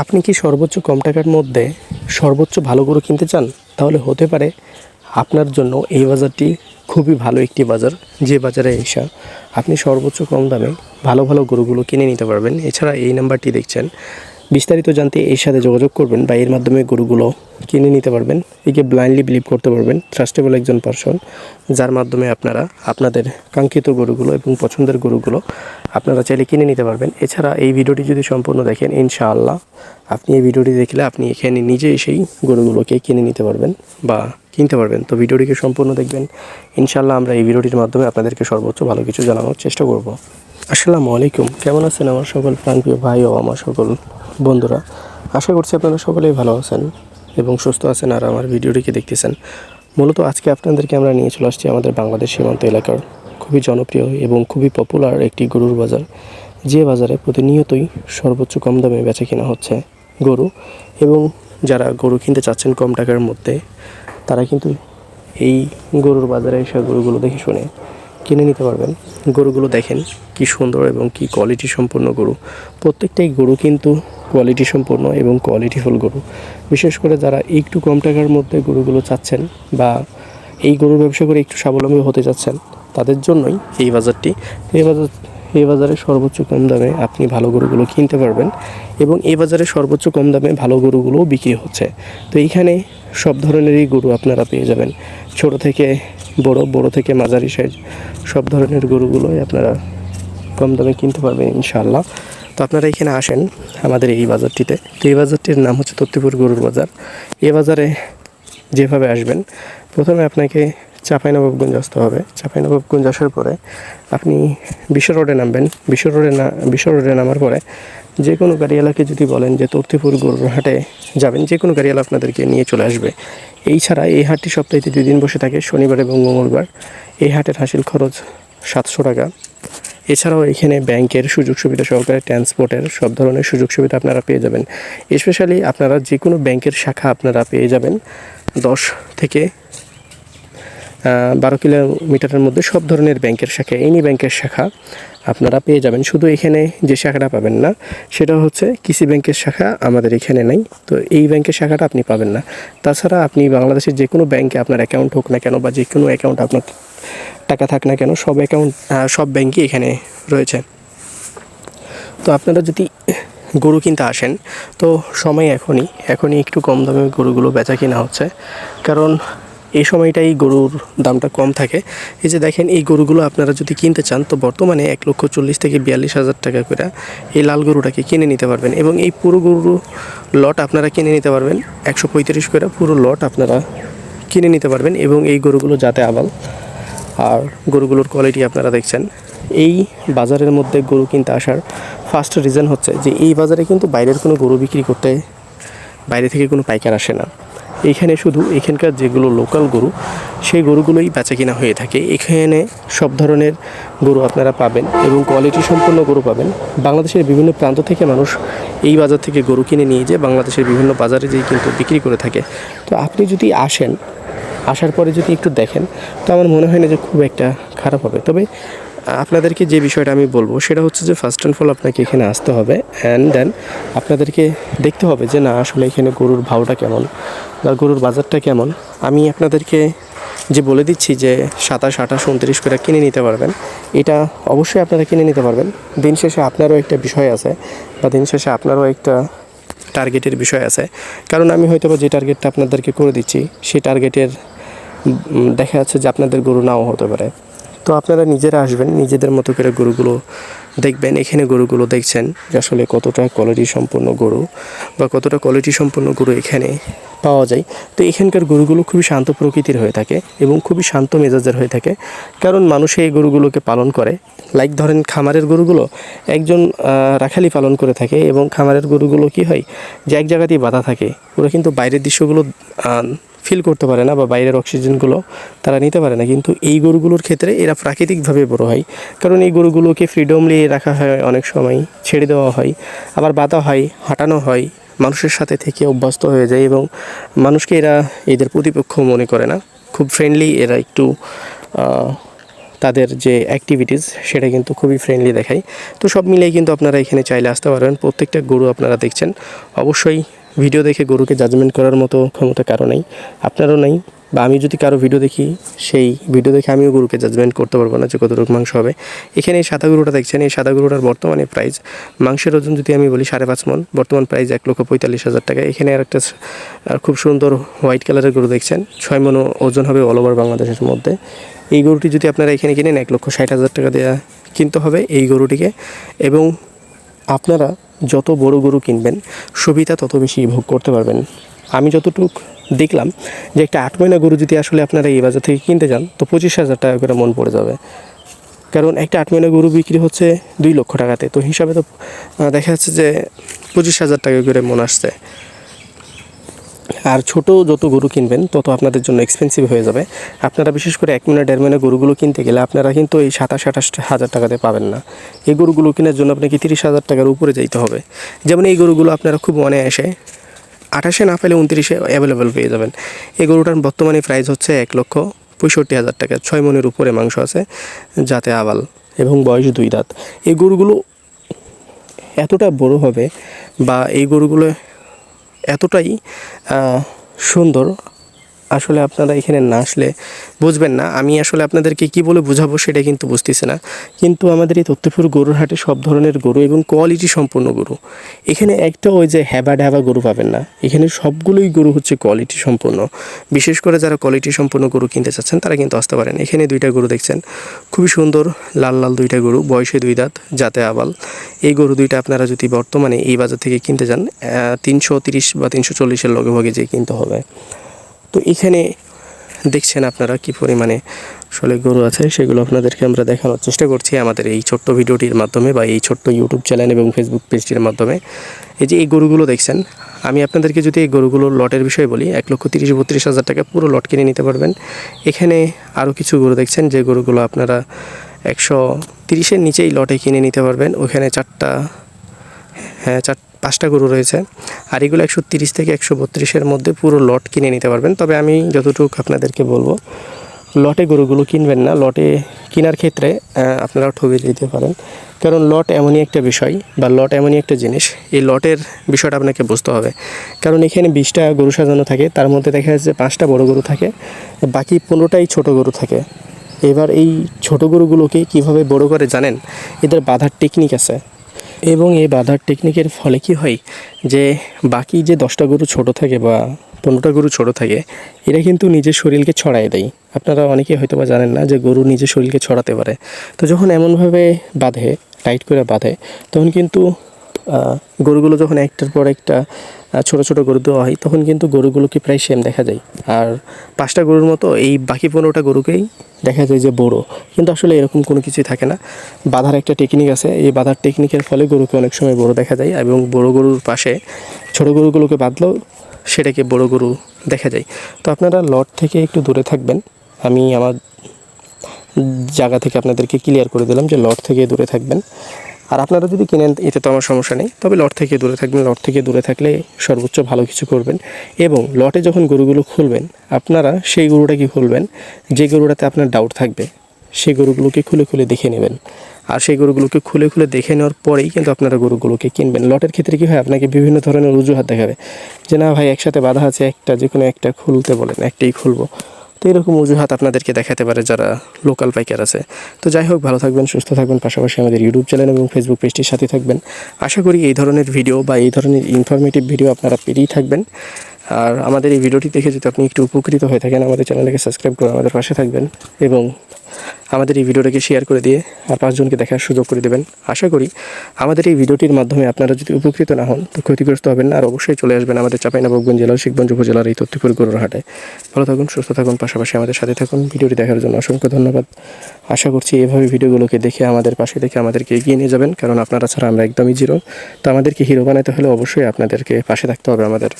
আপনি কি সর্বোচ্চ কম টাকার মধ্যে সর্বোচ্চ ভালো গরু কিনতে চান? তাহলে হতে পারে আপনার জন্য এই বাজারটি খুবই ভালো একটি বাজার, যে বাজারে এসা আপনি সর্বোচ্চ কম দামে ভালো ভালো গরুগুলো কিনে নিতে পারবেন। এছাড়া এই নাম্বারটি দেখছেন বিস্তারিত জানতে এর সাথে যোগাযোগ করবেন বা এর মাধ্যমে গরুগুলো কিনে নিতে পারবেন, একে ব্লাইন্ডলি বিলিভ করতে পারবেন ট্রাস্টেবল একজন পার্সন যার মাধ্যমে আপনারা আপনাদের কাঙ্ক্ষিত গরুগুলো এবং পছন্দের গরুগুলো আপনারা চাইলে কিনে নিতে পারবেন। এছাড়া এই ভিডিওটি যদি সম্পূর্ণ দেখেন, ইনশাআল্লাহ আপনি এই ভিডিওটি দেখলে আপনি এখানে নিজে এসেই গরুগুলোকে কিনে নিতে পারবেন বা কিনতে পারবেন। তো ভিডিওটিকে সম্পূর্ণ দেখবেন। ইনশাআল্লাহ আমরা এই ভিডিওটির মাধ্যমে আপনাদেরকে সর্বোচ্চ ভালো কিছু জানানোর চেষ্টা করব। আসসালামু আলাইকুম। কেমন আছেন আমার সকল প্রাণপ্রিয় ভাই ও আমার সকল বন্ধুরা, আশা করছি আপনারা সকলেই ভালো আছেন এবং সুস্থ আছেন আর আমার ভিডিওটিকে দেখতেছেন। মূলত আজকে আপনাদেরকে আমরা নিয়ে চলে আসছি আমাদের বাংলাদেশ সীমান্ত এলাকার খুবই জনপ্রিয় এবং খুবই পপুলার একটি গরুর বাজার, যে বাজারে প্রতিনিয়তই সর্বোচ্চ কম দামে বেচা কেনা হচ্ছে গরু এবং যারা গরু কিনতে চাচ্ছেন কম টাকার মধ্যে, তারা কিন্তু এই গরুর বাজারে এসে গরুগুলো দেখে শুনে কিনে নিতে পারবেন। গরুগুলো দেখেন কি সুন্দর এবং কি কোয়ালিটি সম্পন্ন গরু। প্রত্যেকটাই গরু কিন্তু কোয়ালিটি সম্পন্ন এবং কোয়ালিটি কোয়ালিটিফুল গরু। বিশেষ করে যারা একটু কম টাকার মধ্যে গরুগুলো চাচ্ছেন বা এই গরুর ব্যবসা করে একটু স্বাবলম্বী হতে চাচ্ছেন, তাদের জন্যই এই বাজারটি, এই বাজার, এই বাজারে সর্বোচ্চ কম দামে আপনি ভালো গরুগুলো কিনতে পারবেন এবং এই বাজারে সর্বোচ্চ কম দামে ভালো গরুগুলোও বিক্রি হচ্ছে। তো এইখানে সব ধরনেরই গরু আপনারা পেয়ে যাবেন। ছোট থেকে বড় বড় থেকে মাঝারি সাইজ সব ধরনের গরুগুলোই আপনারা কম দামে কিনতে পারবেন ইনশাল্লাহ তো আপনারা এখানে আসেন আমাদের এই বাজারটিতে। তো এই বাজারটির নাম হচ্ছে তত্তিপুর গরুর বাজার। এ বাজারে যেভাবে আসবেন, প্রথমে আপনাকে চাঁপাইনবাবগঞ্জ আসতে হবে। চাঁপাইনবাবগঞ্জ আসার পরে আপনি বিশ্ব রোডে নামবেন। বিশ্ব রোডে না বিশ্ব রোডে নামার পরে যে কোনো গাড়িওয়ালাকে যদি বলেন যে তর্তিপুর গরুর হাটে যাবেন, যে কোনো গাড়িওয়ালা আপনাদেরকে নিয়ে চলে আসবে। এই ছাড়া এই হাটটি সপ্তাহে দুই দিন বসে থাকে, শনিবার এবং মঙ্গলবার। এই হাটের হাসিল খরচ সাতশো টাকা। এছাড়াও এখানে ব্যাংকের সুযোগ সুবিধা সহকারে ট্রান্সপোর্টের সব ধরনের সুযোগ সুবিধা আপনারা পেয়ে যাবেন। স্পেশালি আপনারা যে কোনো ব্যাংকের শাখা আপনারা পেয়ে যাবেন। দশ থেকে বারো কিলোমিটারের মধ্যে সব ধরনের ব্যাংকের শাখা, এনি ব্যাংকের শাখা আপনারা পেয়ে যাবেন। শুধু এখানে যে শাখাটা পাবেন না, সেটা হচ্ছে কৃষি ব্যাংকের শাখা আমাদের এখানে নাই, তো এই ব্যাংকের শাখাটা আপনি পাবেন না। তাছাড়া আপনি বাংলাদেশের যে কোনো ব্যাংকে আপনার অ্যাকাউন্ট হোক না কেন বা যে কোনো অ্যাকাউন্ট আপনার টাকা থাক না কেন, সব অ্যাকাউন্ট সব ব্যাংকই এখানে রয়েছে। তো আপনারা যদি গরু কিনতে আসেন, তো সময় এখনই এখনই একটু কম দামে গরুগুলো বেচা কিনা হচ্ছে। কারণ এই সময়টাই গরুর দামটা কম থাকে। এই যে দেখেন, এই গরুগুলো আপনারা যদি কিনতে চান, তো বর্তমানে এক লক্ষ চল্লিশ থেকে বিয়াল্লিশ হাজার টাকা করে এই লাল গরুটাকে কিনে নিতে পারবেন এবং এই পুরো গরু লট আপনারা কিনে নিতে পারবেন। একশো পঁয়ত্রিশ করে পুরো লট আপনারা কিনে নিতে পারবেন এবং এই গরুগুলো যাতে আবাল। আর গরুগুলোর কোয়ালিটি আপনারা দেখছেন। এই বাজারের মধ্যে গরু কিনতে আসার ফার্স্ট রিজন হচ্ছে যে, এই বাজারে কিন্তু বাইরের কোনো গরু বিক্রি করতে বাইরে থেকে কোনো পাইকার আসে না। এইখানে শুধু এখানকার যেগুলো লোকাল গরু, সেই গরুগুলোই বেচা কিনা হয়ে থাকে। এখানে সব ধরনের গরু আপনারা পাবেন এবং কোয়ালিটি সম্পন্ন গরু পাবেন। বাংলাদেশের বিভিন্ন প্রান্ত থেকে মানুষ এই বাজার থেকে গরু কিনে নিয়ে যেয়ে বাংলাদেশের বিভিন্ন বাজারে যেয়ে কিন্তু বিক্রি করে থাকে। তো আপনি যদি আসেন, আসার পরে যদি একটু দেখেন, তো আমার মনে হয় না যে খুব একটা খারাপ হবে। তবে আপনাদেরকে যে বিষয়টা আমি বলব, সেটা হচ্ছে যে ফার্স্ট অ্যান্ড ফল আপনাকে এখানে আসতে হবে অ্যান্ড দেন আপনাদেরকে দেখতে হবে যে না, আসলে এখানে গরুর ভাওটা কেমন বা গরুর বাজারটা কেমন। আমি আপনাদেরকে যে বলে দিচ্ছি যে সাতাশ, আঠাশ, উনত্রিশ করে কিনে নিতে পারবেন, এটা অবশ্যই আপনারা কিনে নিতে পারবেন। দিন শেষে আপনারও একটা বিষয় আছে বা দিন শেষে আপনারও একটা টার্গেটের বিষয় আছে। কারণ আমি হয়তো যে টার্গেটটা আপনাদেরকে করে দিচ্ছি, সেই টার্গেটের দেখা যাচ্ছে যে আপনাদের গরু নাও হতে পারে। তো আপনারা নিজেরা আসবেন, নিজেদের মতো করে গরুগুলো দেখবেন, এখানে গরুগুলো দেখছেন যে আসলে কতটা কোয়ালিটি সম্পন্ন গরু বা কতটা কোয়ালিটি সম্পন্ন গরু এখানে পাওয়া যায়। তো এখানকার গরুগুলো খুবই শান্ত প্রকৃতির হয়ে থাকে এবং খুবই শান্ত মেজাজের হয়ে থাকে। কারণ মানুষ এই গরুগুলোকে পালন করে। লাইক ধরেন খামারের গরুগুলো একজন রাখালি পালন করে থাকে এবং খামারের গরুগুলো কি হয় যে এক জায়গাতেই বাধা থাকে। ওরা কিন্তু বাইরের দৃশ্যগুলো ফিল করতে পারে না বা বাইরের অক্সিজেনগুলো তারা নিতে পারে না। কিন্তু এই গরুগুলোর ক্ষেত্রে এরা প্রাকৃতিকভাবে বড় হয়। কারণ এই গরুগুলোকে ফ্রিডমলি রাখা হয় অনেক সময়, ছেড়ে দেওয়া হয়। আবার বাধা হয়, হাঁটানো হয়, মানুষের সাথে থেকে অভ্যস্ত হয়ে যায় এবং মানুষকে এরা এদের প্রতিপক্ষ মনে করে না। খুব ফ্রেন্ডলি এরা একটু তাদের যে অ্যাক্টিভিটিস সেটা কিন্তু খুবই ফ্রেন্ডলি দেখায়। তো সব মিলিয়ে কিন্তু আপনারা এখানে চাইলে আসতে পারবেন। প্রত্যেকটা গরু আপনারা দেখছেন। অবশ্যই ভিডিও দেখে গরুকে জাজমেন্ট করার মতো ক্ষমতা কারও নেই, আপনারও নেই, বা আমি যদি কারও ভিডিও দেখি, সেই ভিডিও দেখে আমিও গরুকে জাজমেন্ট করতে পারব না যে কতটুকু মাংস হবে। এখানে এই সাদা গরুটা দেখছেন, এই সাদা গরুটার বর্তমানে প্রাইস মাংসের ওজন যদি আমি বলি সাড়ে পাঁচ মন, বর্তমান প্রাইস এক লক্ষ পঁয়তাল্লিশ হাজার টাকা। এখানে আর একটা খুব সুন্দর হোয়াইট কালারের গরু দেখছেন, ছয় মন ওজন হবে অল ওভার বাংলাদেশের মধ্যে। এই গরুটি যদি আপনারা এখানে কিনেন, এক লক্ষ ষাট হাজার টাকা দেওয়া কিনতে হবে এই গরুটিকে। এবং আপনারা যত বড় গরু কিনবেন, সুবিধা তত বেশি ভোগ করতে পারবেন। আমি যতটুক দেখলাম যে একটা আট মহিনা গরু যদি আসলে আপনারা এই বাজার থেকে কিনতে যান, তো পঁচিশ হাজার টাকা করে মন পড়ে যাবে। কারণ একটা আট মহিনা গরু বিক্রি হচ্ছে দুই লক্ষ টাকাতে। তো হিসাবে তো দেখা যাচ্ছে যে পঁচিশ হাজার টাকা করে মন আসছে। আর ছোট যত গরু কিনবেন, তত আপনাদের জন্য এক্সপেন্সিভ হয়ে যাবে। আপনারা বিশেষ করে এক মিনিট, দেড় মিনিট গরুগুলো কিনতে গেলে আপনারা কিন্তু এই সাতাশ, আঠাশ হাজার টাকাতে পাবেন না। এই গরুগুলো কেনার জন্য আপনাকে তিরিশ হাজার টাকার উপরে যাইতে হবে। যেমন এই গরুগুলো আপনারা খুব মনে আসে, আঠাশে না পেলে উনত্রিশে অ্যাভেলেবেল পেয়ে যাবেন। এই গরুটার বর্তমানে প্রাইস হচ্ছে এক লক্ষ পঁয়ষট্টি হাজার টাকা। ছয় মনের উপরে মাংস আছে, যাতে আবাল এবং বয়স দুই দাঁত। এই গরুগুলো এতটা বড় হবে বা এই গরুগুলো এতটাই সুন্দর আসলে আপনারা এখানে না আসলে বুঝবেন না। আমি আসলে আপনাদেরকে কি বলে বোঝাবো সেটা কিন্তু বুঝতেছে না। কিন্তু আমাদের এই তথ্যপুর গরুর হাটে সব ধরনের গরু এবং কোয়ালিটি সম্পন্ন গরু। এখানে একটা ওই যে হ্যাবা ড্যাবা গরু পাবেন না। এখানে সবগুলোই গরু হচ্ছে কোয়ালিটি সম্পন্ন। বিশেষ করে যারা কোয়ালিটি সম্পন্ন গরু কিনতে চাচ্ছেন, তারা কিন্তু আসতে পারেন। এখানে দুইটা গরু দেখছেন। খুবই সুন্দর লাল লাল দুইটা গরু, বয়সে দুই দাঁত যাতে আবাল। এই গরু দুইটা আপনারা যদি বর্তমানে এই বাজার থেকে কিনতে যান তিনশো তিরিশ বা তিনশো চল্লিশের লগে ভাগে যে কিনতে হবে। তো এখানে দেখছেন আপনারা কি পরিমাণে আসলে গরু আছে, সেগুলো আপনাদেরকে আমরা দেখানোর চেষ্টা করছি আমাদের এই ছোট্ট ভিডিওটির মাধ্যমে বা এই ছোট্ট ইউটিউব চ্যানেল এবং ফেসবুক পেজটির মাধ্যমে। এই যে এই গরুগুলো দেখছেন, আমি আপনাদেরকে যদি এই গরুগুলোর লটের বিষয়ে বলি, এক লক্ষ তিরিশ বত্রিশ হাজার টাকা পুরো লট কিনে নিতে পারবেন। এখানে আরও কিছু গরু দেখছেন, যে গরুগুলো আপনারা একশো তিরিশের নিচেই লটে কিনে নিতে পারবেন। ওখানে চারটা হ্যাঁ চার পাঁচটা গরু রয়েছে। আর এগুলো একশো তিরিশ থেকে একশো বত্রিশের মধ্যে পুরো লট কিনে নিতে পারবেন। তবে আমি যতটুকু আপনাদেরকে বলব লটে গরুগুলো কিনবেন না। লটে কেনার ক্ষেত্রে আপনারা ঠকে যেতে পারেন। কারণ লট এমনই একটা বিষয় বা লট এমনই একটা জিনিস। এই লটের বিষয়টা আপনাকে বুঝতে হবে। কারণ এখানে বিশটা গরু সাজানো থাকে। তার মধ্যে দেখা যাচ্ছে পাঁচটা বড় গরু থাকে। বাকি পনেরোটাই ছোট গরু থাকে। এবার এই ছোট গরুগুলোকে কীভাবে বড় করে জানেন? এদের বাধার টেকনিক আছে। এবং এই বাঁধার টেকনিকের ফলে কি হয় যে বাকি যে দশটা গরু ছোট থাকে বা পনেরোটা গরু ছোট থাকে, এরা কিন্তু নিজের শরীরকে ছড়াই দেয়। আপনারা অনেকে হয়তো বা জানেন না যে গরু নিজের শরীরকে ছড়াতে পারে। তো যখন এমনভাবে বাঁধে টাইট করে বাঁধে, তখন কিন্তু গরুগুলো যখন একটার পর একটা ছোট ছোট গরু দেওয়া হয়, তখন কিন্তু গরুগুলোকে প্রায় সেম দেখা যায়। আর পাঁচটা গরুর মতো এই বাকি পনেরোটা গরুকেই দেখা যায় যে বড়ো। কিন্তু আসলে এরকম কোনো কিছুই থাকে না। বাঁধার একটা টেকনিক আছে। এই বাঁধার টেকনিকের ফলে গরুকে অনেক সময় বড় দেখা যায় এবং বড় গরুর পাশে ছোট গরুগুলোকে বাঁধলেও সেটাকে বড় গরু দেখা যায়। তো আপনারা লট থেকে একটু দূরে থাকবেন। আমি আমার জায়গা থেকে আপনাদেরকে ক্লিয়ার করে দিলাম যে লট থেকে দূরে থাকবেন। আর আপনারা যদি কিনেন, এতে তো আমার সমস্যা নেই। তবে লট থেকে দূরে থাকবেন, লট থেকে দূরে থাকলে সর্বোচ্চ ভালো কিছু করবেন এবং লটে যখন গরুগুলো খুলবেন, আপনারা সেই গরুটাকে খুলবেন? যে গরুটাতে আপনার ডাউট থাকবে, সেই গরুগুলোকে খুলে খুলে দেখে নেবেন। আর সেই গরুগুলোকে খুলে খুলে দেখে নেওয়ার পরেই কিন্তু আপনারা গরুগুলোকে কিনবেন। লটের ক্ষেত্রে কী হয়, আপনাকে বিভিন্ন ধরনের অজুহাত দেখাবে। যে না ভাই, একসাথে বাধা আছে, একটা যে কোনো একটা খুলতে বলেন, একটাই খুলবো। তো এরকম অজুহাত আপনাদেরকে দেখাতে পারে যারা লোকাল পাইকার আছে। তো যাই হোক, ভালো থাকবেন, সুস্থ থাকবেন, পাশাপাশি আমাদের ইউটিউব চ্যানেল এবং ফেসবুক পেজটির সাথে থাকবেন। আশা করি এই ধরনের ভিডিও বা এই ধরনের ইনফরমেটিভ ভিডিও আপনারা পেরেই থাকবেন। আর আমাদের এই ভিডিওটি দেখে যদি আপনি একটু উপকৃত হয়ে থাকেন, আমাদের চ্যানেলকে সাবস্ক্রাইব করে আমাদের পাশে থাকবেন এবং আমাদের এই ভিডিওটাকে শেয়ার করে দিয়ে আর পাঁচজনকে দেখার সুযোগ করে দেবেন। আশা করি আমাদের এই ভিডিওটির মাধ্যমে আপনারা যদি উপকৃত না হন, তো ক্ষতিগ্রস্ত হবেন না। আর অবশ্যই চলে আসবেন আমাদের চাঁপাইনবাবগঞ্জ জেলার শিখগঞ্জ উপজেলার এই তথ্যপুর গরুর হাটে ভালো থাকুন, সুস্থ থাকুন, পাশাপাশি আমাদের সাথে থাকুন। ভিডিওটি দেখার জন্য অসংখ্য ধন্যবাদ। আশা করছি এভাবে ভিডিওগুলোকে দেখে আমাদের পাশে দেখে আমাদেরকে এগিয়ে নিয়ে যাবেন, কারণ আপনারা ছাড়া আমরা একদমই জিরো। তো আমাদেরকে হিরো বানাতে হলে অবশ্যই আপনাদেরকে পাশে থাকতে হবে আমাদের।